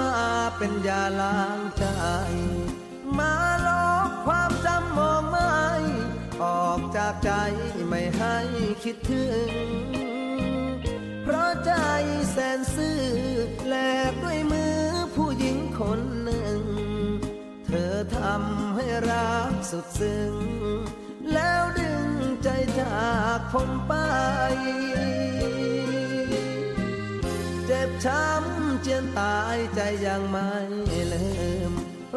มาเป็นยาล้างใจ มาลบความจำมองไม่ ออกจากใจไม่ให้คิดถึง เพราะใจแสนซื่อแลกด้วยมือผู้หญิงคนหนึ่ง เธอทำให้รักสุดซึ้ง แล้วดึงใจจากผมไปเจ็บช้ำเจียนตา ยใจยังไม่ลืม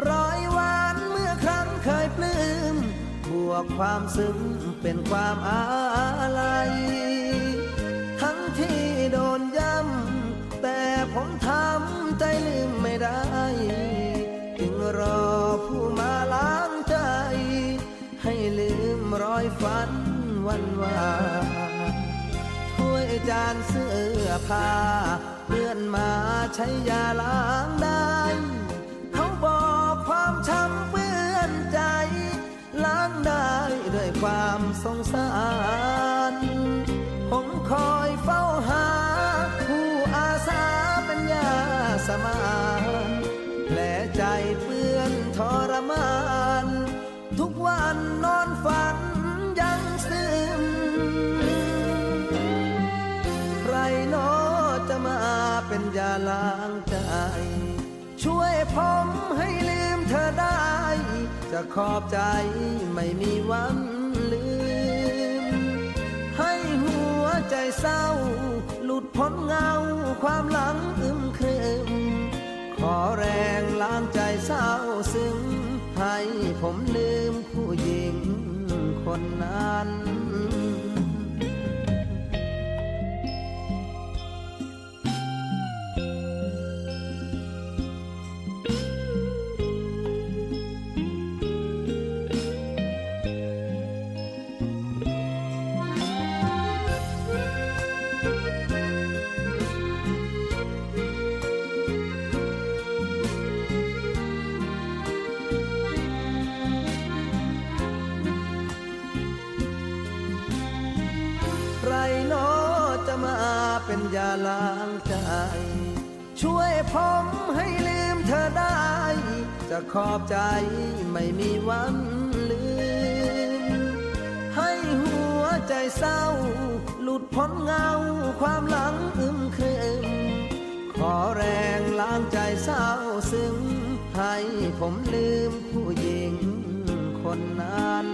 รอยหวันเมื่อครั้งเคยปลื้มบวกความซึ้งเป็นความอาลัยทั้งที่โดนย้ำแต่ผมทำใจลืมไม่ได้ จึงรอผู้มาล้างใจ ให้ลืมรอยฝันวันวาน จานเสื้อผ้าเลื่อนมาใช้ยาล้างได้ เขาบอกความช้ำเปื้อนใจ ล้างได้ด้วยความสงสาร ผมคอยเฝ้าหา ผู้อาสาเป็นยาสมานแผลใจเปื้อนทรมาน ทุกวันนอน เป็นยาล้างใจ ช่วยผมให้ลืมเธอได้ จะขอบใจไม่มีวันลืม ให้หัวใจเศร้า หลุดพ้นเงาความหลังอึมครึม ขอแรงล้างใจเศร้าซึ้งให้ผมลืมผู้หญิงคนนั้น ย่าล้างใจ ช่วยผมให้ลืมเธอได้ จะขอบใจไม่มีวันลืม ให้หัวใจเศร้า หลุดพ้นเงาความหลังอึมครึม ขอแรงล้างใจเศร้าซึ้งให้ผมลืมผู้หญิงคนนั้น